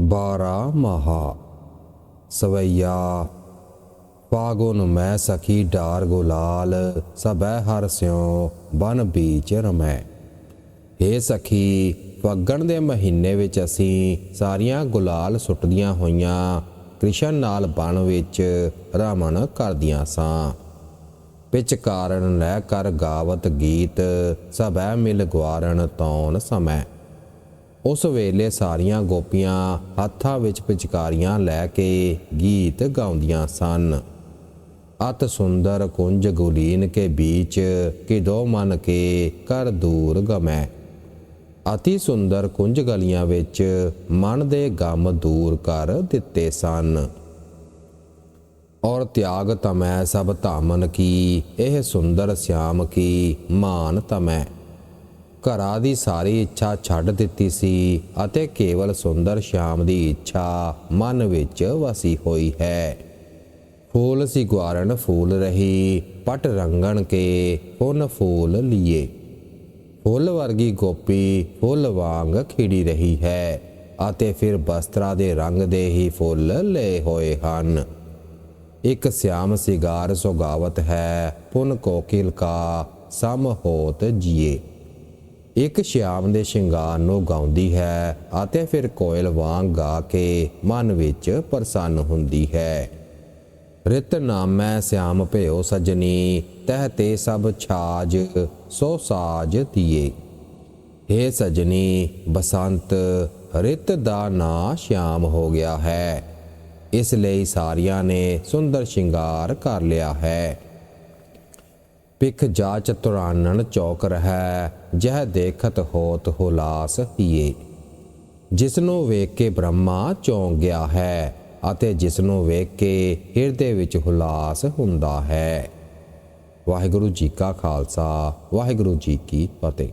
ਬਾਰਾ ਮਹਾ। ਸਵਈਆ, ਪਾਗੁਨ ਮੈਂ ਸਖੀ ਢਾਰ ਗੁਲਾਲ ਸਬੈ ਹਰ ਸਿਉ ਬਨ ਬੀਚ ਰਮੈ। ਏ ਸਖੀ ਫੱਗਣ ਦੇ ਮਹੀਨੇ ਵਿੱਚ ਅਸੀਂ ਸਾਰੀਆਂ ਗੁਲਾਲ ਸੁੱਟਦੀਆਂ ਹੋਈਆਂ, ਕ੍ਰਿਸ਼ਨ ਨਾਲ ਬਣ ਵਿੱਚ ਰਮਣ ਕਰਦੀਆਂ ਸਾਂ। ਪਿਚ ਲੈ ਕਰ ਗਾਵਤ ਗੀਤ, ਸਭੈ ਮਿਲ ਗਵਾਰਨ ਤੌਣ ਸਮੈ। ਉਸ ਵੇਲੇ ਸਾਰੀਆਂ ਗੋਪੀਆਂ ਹੱਥਾਂ ਵਿੱਚ ਪਿਚਕਾਰੀਆਂ ਲੈ ਕੇ ਗੀਤ ਗਾਉਂਦੀਆਂ ਸਨ। ਅਤ ਸੁੰਦਰ ਕੁੰਜ ਗੁਲੀਨ ਕੇ ਬੀਚ ਕਿਦੋ ਮਨ ਕੇ ਕਰ ਦੂਰ ਗਮੈ। ਅਤੀ ਸੁੰਦਰ ਕੁੰਜ ਗਲੀਆਂ ਵਿੱਚ ਮਨ ਦੇ ਗਮ ਦੂਰ ਕਰ ਦਿੱਤੇ ਸਨ। ਔਰ ਤਿਆਗ ਤਮੈ ਸਭ ਧਾਮਨ ਕੀ, ਇਹ ਸੁੰਦਰ ਸਿਆਮ ਕੀ ਮਾਨ ਤਮੈ। ਘਰਾਂ ਦੀ ਸਾਰੀ ਇੱਛਾ ਛੱਡ ਦਿੱਤੀ ਸੀ ਅਤੇ ਕੇਵਲ ਸੁੰਦਰ ਸ਼ਾਮ ਦੀ ਇੱਛਾ ਮਨ ਵਿੱਚ ਵਸੀ ਹੋਈ ਹੈ। ਫੂਲ ਸੀ ਗੁਆਰਨ ਫੂਲ ਰਹੀ, ਪਟ ਰੰਗਣ ਕੇ ਪੁਨ ਫੂਲ ਲੀਏ। ਫੁੱਲ ਵਰਗੀ ਗੋਪੀ ਫੁੱਲ ਵਾਂਗ ਖਿੜੀ ਰਹੀ ਹੈ ਅਤੇ ਫਿਰ ਬਸਤਰਾ ਦੇ ਰੰਗ ਦੇ ਹੀ ਫੁੱਲ ਲਏ ਹੋਏ ਹਨ। ਇੱਕ ਸਿਆਮ ਸਿਗਾਰ ਸੁਗਾਵਤ ਹੈ, ਪੁਨ ਕੋਕਿਲ ਕਾ ਸਮ ਹੋਤ ਜੀਏ। ਇੱਕ ਸ਼ਿਆਮ ਦੇ ਸ਼ਿੰਗਾਰ ਨੂੰ ਗਾਉਂਦੀ ਹੈ ਅਤੇ ਫਿਰ ਕੋਇਲ ਵਾਂਗ ਗਾ ਕੇ ਮਨ ਵਿੱਚ ਪ੍ਰਸੰਨ ਹੁੰਦੀ ਹੈ। ਰਿਤ ਨਾਮੈ ਸਿਆਮ ਭਇਓ ਸਜਣੀ, ਤਹ ਤੇ ਸਭ ਛਾਜ, ਸੋ ਸਾਜ ਦੀਏ हे ਸਜਣੀ, ਬਸੰਤ, ਰਿਤ ਦਾ ਨਾਂ ਸ਼ਿਆਮ ਹੋ ਗਿਆ ਹੈ। ਇਸ ਲਈ ਸਾਰਿਆਂ ਨੇ ਸੁੰਦਰ ਸ਼ਿੰਗਾਰ ਕਰ ਲਿਆ ਹੈ। ਪਿਖ ਜਾ ਤੁਰਾਨਣ ਚੌਕ ਰਹੈ, ਜਹ ਦੇਖਤ ਹੋਤ ਹੁਲਾਸ ਹੀਏ ਜਿਸ ਨੂੰ ਵੇਖ ਕੇ ਬ੍ਰਹਮਾ ਚੌਂਕ ਗਿਆ ਹੈ, ਅਤੇ ਜਿਸ ਨੂੰ ਵੇਖ ਕੇ ਹਿਰਦੇ ਵਿੱਚ ਹੁਲਾਸ ਹੁੰਦਾ ਹੈ। ਵਾਹਿਗੁਰੂ ਜੀ ਕਾ ਖਾਲਸਾ, ਵਾਹਿਗੁਰੂ ਜੀ ਕੀ ਫਤਿਹ।